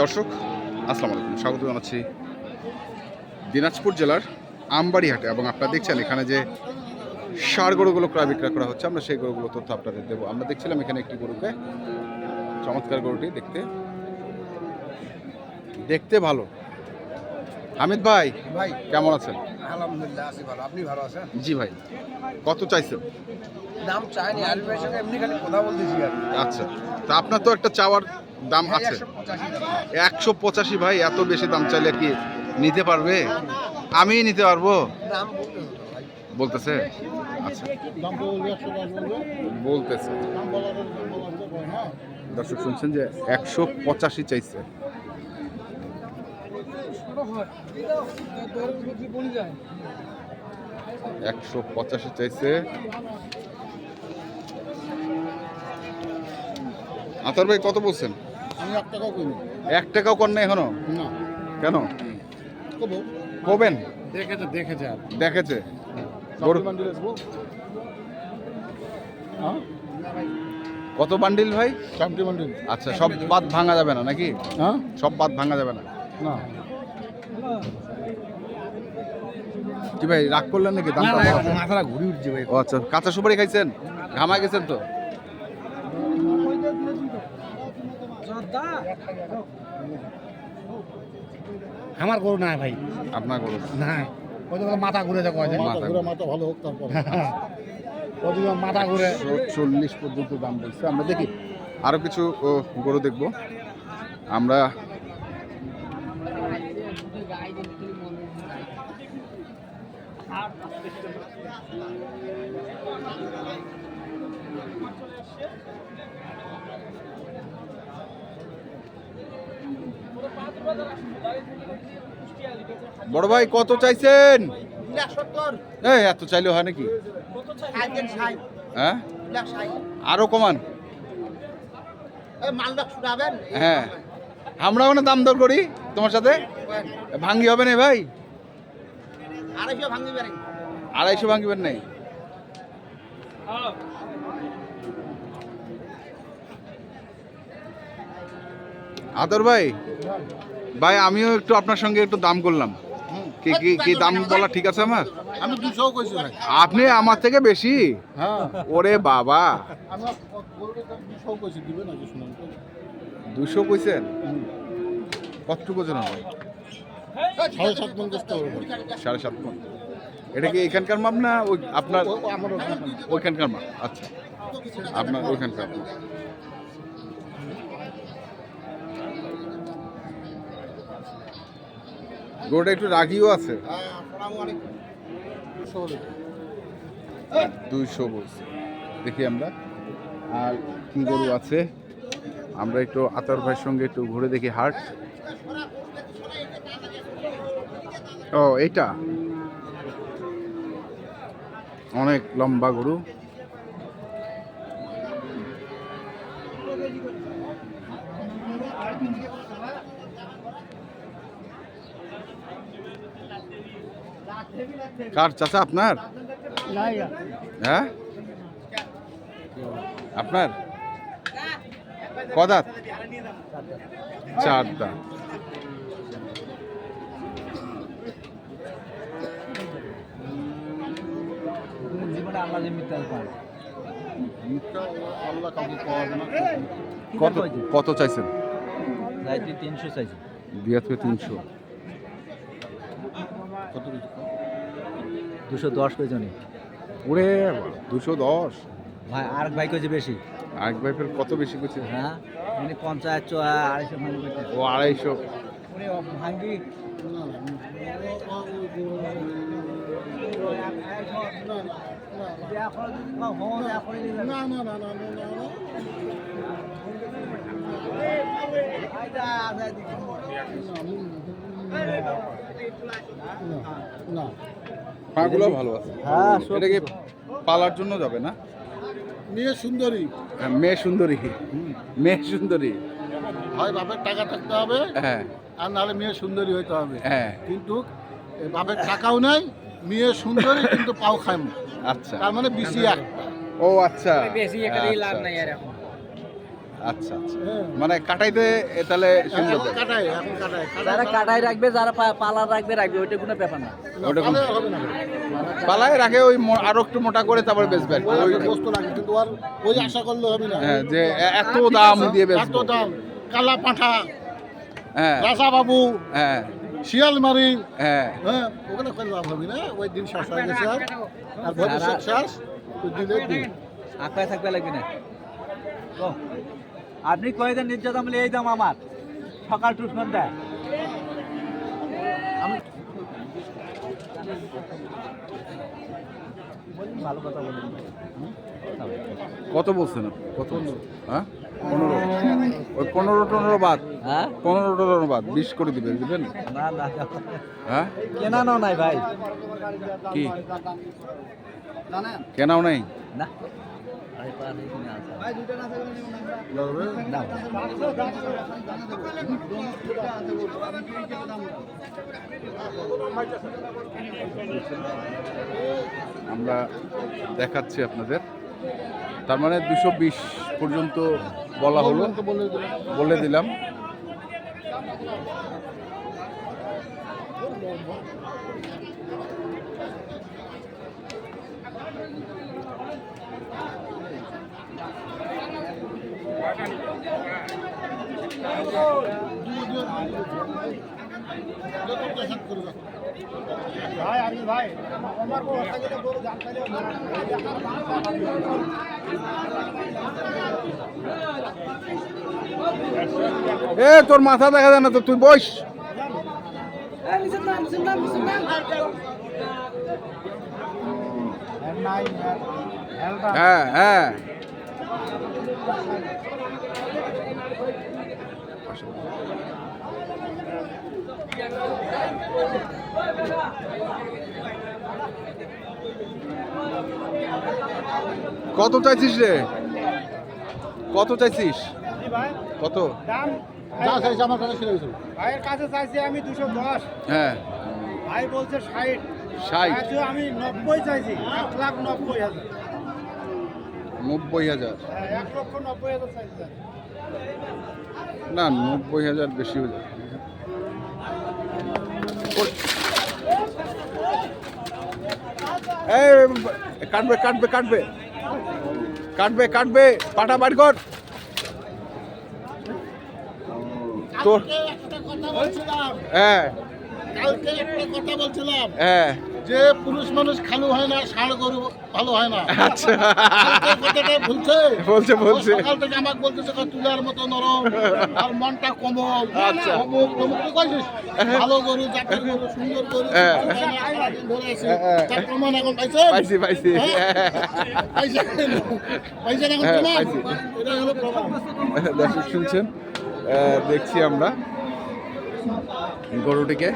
দর্শক আসসালামু আলাইকুম। স্বাগত জানাচ্ছি দিনাজপুর জেলার আমবাড়িহাটে এবং আপনারা দেখছেন এখানে যে সার গরুগুলো ক্রয় বিক্রয় করা হচ্ছে আমরা সেই গরুগুলো তথ্য আপনাদের দেবো। আমরা দেখছিলাম এখানে একটি গরুকে চমৎকার গরুটি দেখতে দেখতে ভালো। হামিদ ভাই ভাই। কেমন আছেন? আলহামদুলিল্লাহ আছি ভালো। আপনি ভালো আছেন? জি ভাই। কত চাইছেন? দাম চাইনি ভাইয়ের সঙ্গে এমনি খালি কথা বলতেছি আর। আচ্ছা। তা আপনার তো একটা চাওয়ার দাম আছে। একশো পঁচাশি। ভাই এত বেশি দাম চাইলে কি নিতে পারবে? আমি নিতে পারব? বলতেছে? আচ্ছা। বলতেছে। দর্শক শুনছেন যে একশো পঁচাশি চাইছে। একশো পঁচাশি চাইছে। আতর ভাই কত বলছেন? আমি এক টাকাও কিনি এক টাকাও কর নাই এখনও? না। কেন? কবেন? দেখেছে দেখেছে আর। দেখেছে। আসব হ্যাঁ? কত বান্ডিল ভাই? বান্ডিল। আচ্ছা সব বাদ ভাঙা যাবে না নাকি? হ্যাঁ? সব বাদ ভাঙা যাবে না? না। কি ভাই রাগ করলেন নাকি? দাম মাথাটা ঘুরে উঠছে ভাই। আচ্ছা কাঁচা সুপারি খাইছেন? ঘামায় গেছেন তো? আমার গরু না ভাই। আপনার গরু? না ওই তো মাথা ঘুরে যাব মাথা ঘুরে, মাথা ভালো হোক তারপর। মাথা ঘুরে। চল্লিশ পর্যন্ত দাম বলছে। আমরা দেখি আরও কিছু গরু দেখব। আমরা বড় ভাই কত চাইছেন? এই এত চাইলে হয় নাকি? হ্যাঁ? আরও কমান। হ্যাঁ। আমরা মানে দাম দর করি তোমার সাথে? ভাঙ্গি হবে না ভাই? আড়াইশো ভাঙ্গিবেন নাই। আদর ভাই ভাই আমিও একটু আপনার সঙ্গে একটু দাম করলাম। কি কি কি দাম বলা ঠিক আছে আমার? আমি কইছি ভাই। আপনি আমার থেকে বেশি? হ্যাঁ। ওরে বাবা। আমি দুশো কইছি দিবে নাকি শুনুন তো দুশো কইছেন? কতটুকু জন সাড়ে সাত পঞ্চাশ সাড়ে সাত মন। এটা কি এখানকার মাপ না ওই আপনার। ওইখানকার মাপ আচ্ছা আপনার ওইখানকার মাপ। গরুটা একটু রাগিও আছে। দুইশো বলছে দেখি আমরা আর কি গরু আছে আমরা একটু আতর ভাইয়ের সঙ্গে একটু ঘুরে দেখি হাট ও, এইটা অনেক লম্বা গরু। কার চাচা আপনার? হ্যাঁ? আপনার? কদাত? চার দাঁত মিথ্যা আল্লাহ পাওয়া যাবে কত কত চাইছেন? চাইছি তিনশো চাইছি। তিনশো। দুশো দশ পেছনে ওরে দুশো দশ? ভাই আর ভাই কইছে বেশি। আরেক ভাইপের কত বেশি করছে হ্যাঁ মানে পঞ্চায়েত চো আড়াইশো ও আড়াইশো। ভাঙি। না পাগুলো ভালো আছে। হ্যাঁ এটাকে পালার জন্য যাবে না? মেয়ে সুন্দরী। হ্যাঁ মেয়ে সুন্দরী। মেয়ে সুন্দরী। হয় বাপের টাকা থাকতে হবে হ্যাঁ। আর নাহলে মেয়ে সুন্দরী হইতে হবে। হ্যাঁ। কিন্তু বাপের টাকাও নাই মেয়ে সুন্দরী কিন্তু পাও খায় না। আচ্ছা। তার মানে বিসি একটা। ও আচ্ছা। বেশি এখানে লাভ আচ্ছা, নাই আর এখন। আচ্ছা। আচ্ছা হ্যাঁ। মানে কাটাইতে তাহলে সুন্দর কাটাই এখন কাটাই। যারা কাটাই রাখবে যারা পালা রাখবে রাখবে ওইটা কোনো ব্যাপার না। ওটা কোন- পালে হবে না। পালায় রাখে ওই আরও একটু মোটা করে তারপরে বেচবে আর। ওই ওই বস্তু লাগে কিন্তু আর ওই আশা করলে হবে না। হ্যাঁ যে এত দাম দিয়ে এত দাম। কালা পাঁঠা। হ্যাঁ। রাজা বাবু হ্যাঁ। শিয়ালমারি হ্যাঁ। হ্যাঁ ওখানে কোনো লাভ হবে না। ওই দিন শেষ হয়ে গেছে। আর আর ভবিষ্যৎ শেষ ওই দিলে আঁকায় থাকবে লাগবে না। ও, আপনি কয়ে দেন নির্যাতন বলে? এই দাম আমার। সকাল টুসন দেয় আমি ভালো কথা বলুন। কত বলছেন কত হ্যাঁ? পনেরো। ওই পনেরো টনেরো বাদ। হ্যাঁ? পনেরো টনেরো বাদ। বিশ করে দিবেন দিবেন না না হ্যাঁ? কেনানো নাই ভাই। কি? কেনাও নাই? না। নেই কিনে আছে। না। আমরা দেখাচ্ছি আপনাদের। তার মানে দুশো বিশ পর্যন্ত বলা হলো। বলে দিলাম। দিলাম এ তোর মাথা দেখা যায় না তো তুই বস। হ্যাঁ হ্যাঁ। কত চাইছিস রে? কত চাইছিস? কত? যা চাইছে আমার কাছে ভাইয়ের কাছে চাইছি আমি দুশো দশ। হ্যাঁ। ভাই বলছে ষাট। ষাট? আমি নব্বই চাইছি। এক লাখ নব্বই হাজার। নব্বই হাজার? হ্যাঁ, এক লক্ষ নব্বই হাজার চাইছি। না নব্বই হাজার বেশি হয়ে যাবে ওই- এই কাটবে কাটবে কাটবে কাটবে কাটবে পাটা বাড়ি কর। তোর হ্যাঁ। কালকে একটা কথা বলছিলাম। হ্যাঁ। যে পুরুষ মানুষ খালু হয় না ষাঁড় গরু ভালো হয় না। আচ্ছা। কথাটা বলছে? বলছে বলছে। সকাল থেকে আমাকে বলতেছে তুলার মতো নরম আর মনটা কোমল। আচ্ছা। অমুক তমুক তুই কইছিস? ভালো গরু জাতের গরু সুন্দর গরু হ্যাঁ। ধরে আছে হ্যাঁ। তার প্রমাণ এখন পাইছেন পাইছি পাইছি। পাইছেন পাইছেন এখন? হ্যাঁ, প্রমাণ? এটা হলো প্রমাণ। দর্শক শুনছেন দেখছি আমরা গরুটিকে।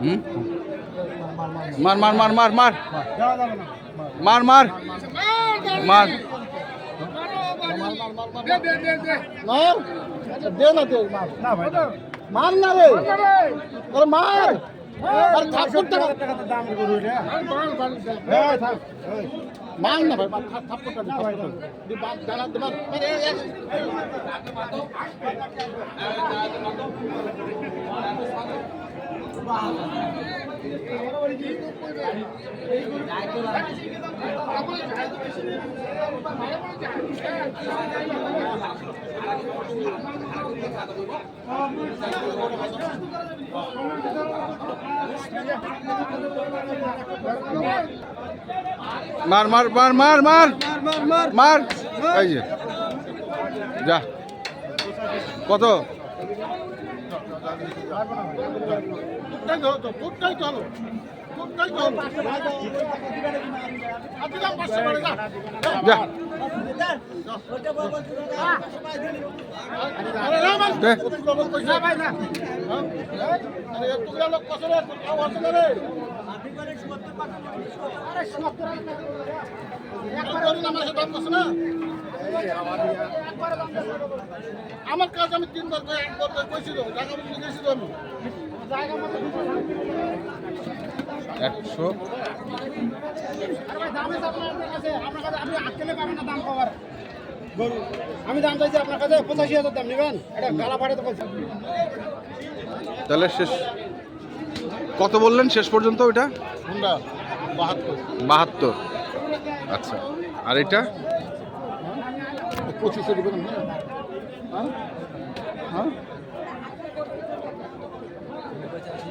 হুম মার মার মার মার মার দেওয়া যাবে না মার মার মার মার দে না দে মার না ভাই না। মার না রে আরে মার আরে থাপ্পড় টাকা টাকাতে দাম গরু এটা হ্যাঁ, থাক। এই, মার না ভাই মার, থাপ- থাপ্পড়টা দে দি বাপ জানা আরে, এ। মার মার মার মার মার। মার। এই যে। যা। কত? তো আমার কাজ আমি তিনবার একবার করে কইছি তো জায়গা মতো গেছি তো আমি। একশো। আমি দাম চাইছি আপনার কাছে পঁচাশি হাজার দাম নেবেন এটা গালা ফাটে তো তাহলে শেষ। কত বললেন শেষ পর্যন্ত ওইটা? বাহাত্তর। আচ্ছা। আর এটা? পঁচিশে হ্যাঁ? হ্যাঁ পঁচিশে দেবেন এই এখন তো করে তো ব্যবসায় নাই তো যে বলতে সেকেন্ডে তবিলে সেখানে তবিলে হাতি করতে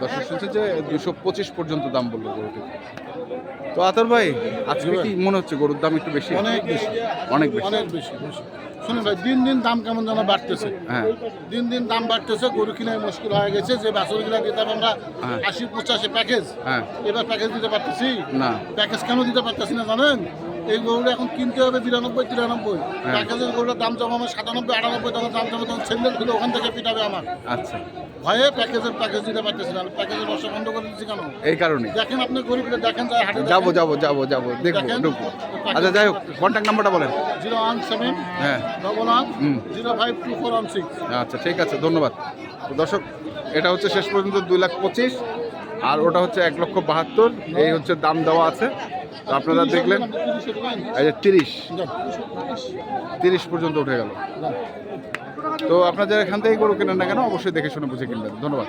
দর্শক শুনছে যে দুশো পঁচিশ পর্যন্ত দাম বলল গরুটি। তো আতর ভাই আজকে কি মনে হচ্ছে গরুর দাম একটু বেশি? অনেক বেশি। অনেক বেশি। অনেক বেশি শুনুন ভাই দিন দিন দাম কেমন যেন বাড়তেছে। হ্যাঁ। দিন দিন দাম বাড়তেছে গরু কিনে মুশকিল হয়ে গেছে যে বাছরগুলো দিতাম আমরা হ্যাঁ। আশি পঁচাশি প্যাকেজ হ্যাঁ। এবার প্যাকেজ দিতে পারতেছি? না। প্যাকেজ কেন দিতে পারতেছি না জানেন? এই গরুটা এখন কিনতে হবে বিরানব্বই তিরানব্বই। প্যাকেজের গরুটার দাম জমাবে সাতানব্বই আটানব্বই তখন দাম জমা তখন সেন্ডেল খুলে ওখান থেকে পিটাবে আমার। আচ্ছা। ভয়ে প্যাকেজের প্যাকেজ দিতে পারতেছি না প্যাকেজের ব্যবসা বন্ধ করে দিচ্ছি কেন? এই কারণে। দেখেন আপনি গরিবটা দেখেন যায় হাটে যাব যাব যাব যাব দেখব দেখেন। ঢুকবো। আচ্ছা যাই হোক কন্ট্যাক্ট নাম্বারটা বলেন। জিরো ওয়ান সেভেন হ্যাঁ। Double one. Zero five two four one six. আচ্ছা ঠিক আছে ধন্যবাদ। তো দর্শক এটা হচ্ছে শেষ পর্যন্ত দুই লাখ পঁচিশ আর ওটা হচ্ছে এক লক্ষ বাহাত্তর এই হচ্ছে দাম দেওয়া আছে। আপনারা দেখলেন, এই যে তিরিশ। তিরিশ পর্যন্ত উঠে গেল। তো আপনাদের এখান থেকে গরু কেনেন না কেন, অবশ্যই দেখে শুনে বুঝে কিনবেন। ধন্যবাদ।